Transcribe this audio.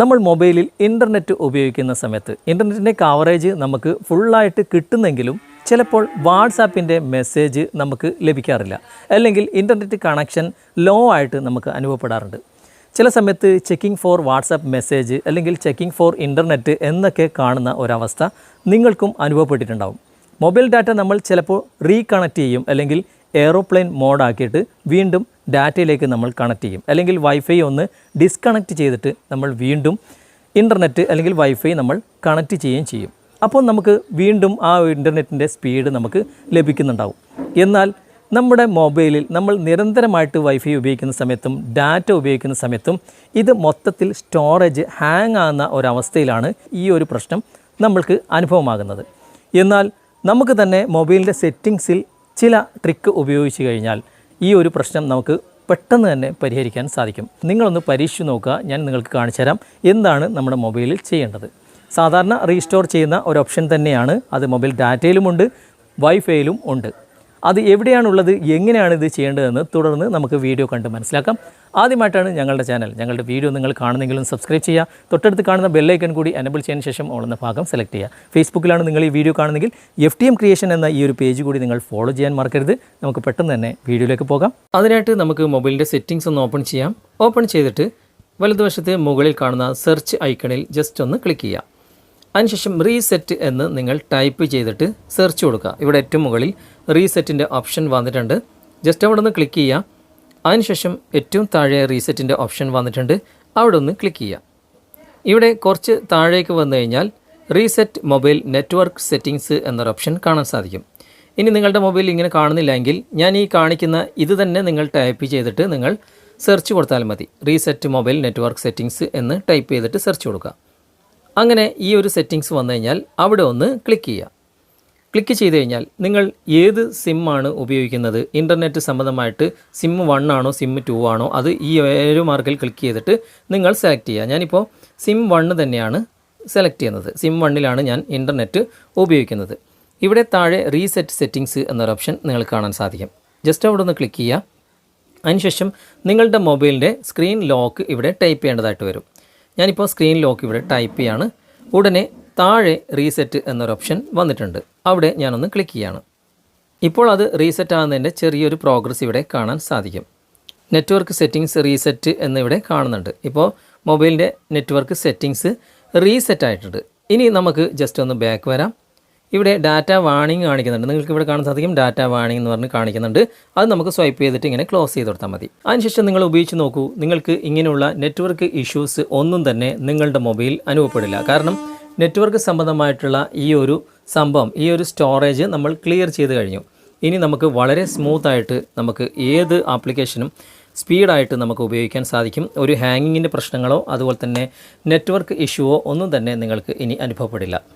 നമ്മൾ മൊബൈലിൽ ഇന്റർനെറ്റ് ഉപയോഗിക്കുന്ന സമയത്ത് ഇന്റർനെറ്റിന്റെ കവറേജ് നമുക്ക് ഫുള്ളായിട്ട് കിട്ടുന്നെങ്കിലും ചിലപ്പോൾ വാട്സാപ്പിന്റെ മെസ്സേജ് നമുക്ക് ലഭിക്കാറില്ല. അല്ലെങ്കിൽ ഇന്റർനെറ്റ് കണക്ഷൻ ലോ ആയിട്ട് നമുക്ക് അനുഭവപ്പെടാറുണ്ട്. ചില സമയത്ത് ചെക്കിംഗ് ഫോർ വാട്സാപ്പ് മെസ്സേജ് അല്ലെങ്കിൽ ചെക്കിംഗ് ഫോർ ഇന്റർനെറ്റ് എന്നൊക്കെ കാണുന്ന ഒരവസ്ഥ നിങ്ങൾക്കും അനുഭവപ്പെട്ടിട്ടുണ്ടാവും. മൊബൈൽ ഡാറ്റ നമ്മൾ ചിലപ്പോൾ റീകണക്ട് ചെയ്യും അല്ലെങ്കിൽ എയറോപ്ലെയിൻ മോഡാക്കിയിട്ട് വീണ്ടും ഡാറ്റയിലേക്ക് നമ്മൾ കണക്ട് ചെയ്യും. അല്ലെങ്കിൽ വൈഫൈ ഒന്ന് ഡിസ്കണക്ട് ചെയ്തിട്ട് നമ്മൾ വീണ്ടും ഇന്റർനെറ്റ് അല്ലെങ്കിൽ വൈഫൈ നമ്മൾ കണക്ട് ചെയ്യുകയും ചെയ്യും. അപ്പോൾ നമുക്ക് വീണ്ടും ആ ഇന്റർനെറ്റിന്റെ സ്പീഡ് നമുക്ക് ലഭിക്കുന്നുണ്ടാവും. എന്നാൽ നമ്മുടെ മൊബൈലിൽ നമ്മൾ നിരന്തരമായിട്ട് വൈഫൈ ഉപയോഗിക്കുന്ന സമയത്തും ഡാറ്റ ഉപയോഗിക്കുന്ന സമയത്തും ഇത് മൊത്തത്തിൽ സ്റ്റോറേജ് ഹാങ് ആകുന്ന ഒരവസ്ഥയിലാണ് ഈ ഒരു പ്രശ്നം നമ്മൾക്ക് അനുഭവമാകുന്നത്. എന്നാൽ നമുക്ക് തന്നെ മൊബൈലിന്റെ സെറ്റിങ്സിൽ ചില ട്രിക്ക് ഉപയോഗിച്ച് കഴിഞ്ഞാൽ ഈ ഒരു പ്രശ്നം നമുക്ക് പെട്ടെന്ന് തന്നെ പരിഹരിക്കാൻ സാധിക്കും. നിങ്ങളൊന്ന് പരീക്ഷിച്ച് നോക്കുക. ഞാൻ നിങ്ങൾക്ക് കാണിച്ചു തരാം എന്താണ് നമ്മുടെ മൊബൈലിൽ ചെയ്യേണ്ടത്. സാധാരണ റീസ്റ്റോർ ചെയ്യുന്ന ഒരു ഓപ്ഷൻ തന്നെയാണ്. അത് മൊബൈൽ ഡാറ്റയിലുമുണ്ട് വൈഫൈയിലും ഉണ്ട്. അത് എവിടെയാണുള്ളത് എങ്ങനെയാണ് ഇത് ചെയ്യേണ്ടതെന്ന് തുടർന്ന് നമുക്ക് വീഡിയോ കണ്ട് മനസ്സിലാക്കാം. ആദ്യമായിട്ടാണ് ഞങ്ങളുടെ ചാനൽ. ഞങ്ങളുടെ വീഡിയോ നിങ്ങൾ കാണുന്നെങ്കിലും സബ്സ്ക്രൈബ് ചെയ്യുക. തൊട്ടടുത്ത് കാണുന്ന ബെല്ലൈക്കൺ കൂടി എനബിൾ ചെയ്തതിന് ശേഷം ഓളുന്ന ഭാഗം സെലക്ട് ചെയ്യുക. ഫേസ്ബുക്കിലാണ് നിങ്ങൾ ഈ വീഡിയോ കാണുന്നെങ്കിൽ എഫ് ടി എം ക്രിയേഷൻ എന്ന ഈ ഒരു പേജ് കൂടി നിങ്ങൾ ഫോളോ ചെയ്യാൻ മറക്കരുത്. നമുക്ക് പെട്ടെന്ന് തന്നെ വീഡിയോയിലേക്ക് പോകാം. അതിനായിട്ട് നമുക്ക് മൊബൈലിന്റെ സെറ്റിംഗ്സ് ഒന്ന് ഓപ്പൺ ചെയ്യാം. ഓപ്പൺ ചെയ്തിട്ട് വലതുവശത്ത് മുകളിൽ കാണുന്ന സെർച്ച് ഐക്കണിൽ ജസ്റ്റ് ഒന്ന് ക്ലിക്ക് ചെയ്യുക. അതിനുശേഷം റീസെറ്റ് എന്ന് നിങ്ങൾ ടൈപ്പ് ചെയ്തിട്ട് സെർച്ച് കൊടുക്കുക. ഇവിടെ ഏറ്റവും മുകളിൽ റീസെറ്റിന്റെ ഓപ്ഷൻ വന്നിട്ടുണ്ട്. ജസ്റ്റ് അവിടെ ഒന്ന് ക്ലിക്ക് ചെയ്യുക. അതിനുശേഷം ഏറ്റവും താഴെ റീസെറ്റിന്റെ ഓപ്ഷൻ വന്നിട്ടുണ്ട്. അവിടെ ഒന്ന് ക്ലിക്ക് ചെയ്യുക. ഇവിടെ കുറച്ച് താഴേക്ക് വന്നു കഴിഞ്ഞാൽ റീസെറ്റ് മൊബൈൽ നെറ്റ്വർക്ക് സെറ്റിങ്സ് എന്നൊരു ഓപ്ഷൻ കാണാൻ സാധിക്കും. ഇനി നിങ്ങളുടെ മൊബൈൽ ഇങ്ങനെ കാണുന്നില്ലെങ്കിൽ ഞാൻ ഈ കാണിക്കുന്ന ഇത് തന്നെ നിങ്ങൾ ടൈപ്പ് ചെയ്തിട്ട് നിങ്ങൾ സെർച്ച് കൊടുത്താൽ മതി. റീസെറ്റ് മൊബൈൽ നെറ്റ്വർക്ക് സെറ്റിങ്സ് എന്ന് ടൈപ്പ് ചെയ്തിട്ട് സെർച്ച് കൊടുക്കുക. അങ്ങനെ ഈ ഒരു സെറ്റിങ്സ് വന്നു കഴിഞ്ഞാൽ അവിടെ ഒന്ന് ക്ലിക്ക് ചെയ്യുക. ക്ലിക്ക് ചെയ്ത് കഴിഞ്ഞാൽ നിങ്ങൾ ഏത് സിമ്മാണ് ഉപയോഗിക്കുന്നത്? ഇന്റർനെറ്റ് സംബന്ധമായിട്ട് സിം വൺ ആണോ സിം ടു ആണോ? അത് ഈ ഏഴ് മാർക്കിൽ ക്ലിക്ക് ചെയ്തിട്ട് നിങ്ങൾ സെലക്ട് ചെയ്യുക. ഞാനിപ്പോൾ സിം വണ്ണ് തന്നെയാണ് സെലക്ട് ചെയ്യുന്നത്. സിം വണ്ണിലാണ് ഞാൻ ഇന്റർനെറ്റ് ഉപയോഗിക്കുന്നത്. ഇവിടെ താഴെ റീസെറ്റ് സെറ്റിങ്സ് എന്നൊരു ഓപ്ഷൻ നിങ്ങൾ കാണാൻ സാധിക്കും. ജസ്റ്റ് അവിടെ ഒന്ന് ക്ലിക്ക് ചെയ്യുക. അതിനുശേഷം നിങ്ങളുടെ മൊബൈലിന്റെ സ്ക്രീൻ ലോക്ക് ഇവിടെ ടൈപ്പ് ചെയ്യേണ്ടതായിട്ട് വരും. ഞാനിപ്പോൾ സ്ക്രീൻ ലോക്ക് ഇവിടെ ടൈപ്പ് ചെയ്യാണ്. ഉടനെ താഴെ റീസെറ്റ് എന്നൊരു ഓപ്ഷൻ വന്നിട്ടുണ്ട്. അവിടെ ഞാനൊന്ന് ക്ലിക്ക് ചെയ്യാണ്. ഇപ്പോൾ അത് റീസെറ്റ് ആകുന്നതിന്റെ ചെറിയൊരു പ്രോഗ്രസ് ഇവിടെ കാണാൻ സാധിക്കും. നെറ്റ്വർക്ക് സെറ്റിങ്സ് റീസെറ്റ് എന്നിവിടെ കാണുന്നുണ്ട്. ഇപ്പോൾ മൊബൈലിന്റെ നെറ്റ്വർക്ക് സെറ്റിങ്സ് റീസെറ്റ് ആയിട്ടുണ്ട്. ഇനി നമുക്ക് ജസ്റ്റ് ഒന്ന് ബാക്ക് വരാം. ഇവിടെ ഡാറ്റ വാണിംഗ് കാണിക്കുന്നുണ്ട്. നിങ്ങൾക്ക് ഇവിടെ കാണാൻ സാധിക്കും ഡാറ്റ വാണിംഗ് എന്ന് പറഞ്ഞ് കാണിക്കുന്നുണ്ട്. അത് നമുക്ക് സ്വൈപ്പ് ചെയ്തിട്ട് ഇങ്ങനെ ക്ലോസ് ചെയ്ത് കൊടുത്താൽ മതി. അതിനുശേഷം നിങ്ങൾ ഉപയോഗിച്ച് നോക്കൂ. നിങ്ങൾക്ക് ഇങ്ങനെയുള്ള നെറ്റ്വർക്ക് ഇഷ്യൂസ് ഒന്നും തന്നെ നിങ്ങളുടെ മൊബൈൽ അനുഭവപ്പെടില്ല. കാരണം നെറ്റ്വർക്ക് സംബന്ധമായിട്ടുള്ള ഈ ഒരു സംഭവം ഈ ഒരു സ്റ്റോറേജ് നമ്മൾ ക്ലിയർ ചെയ്ത് കഴിഞ്ഞു. ഇനി നമുക്ക് വളരെ സ്മൂത്തായിട്ട് നമുക്ക് ഏത് ആപ്ലിക്കേഷനും സ്പീഡായിട്ട് നമുക്ക് ഉപയോഗിക്കാൻ സാധിക്കും. ഒരു ഹാങ്ങിങ്ങിന്റെ പ്രശ്നങ്ങളോ അതുപോലെ തന്നെ നെറ്റ്വർക്ക് ഇഷ്യൂവോ ഒന്നും തന്നെ നിങ്ങൾക്ക് ഇനി അനുഭവപ്പെടില്ല.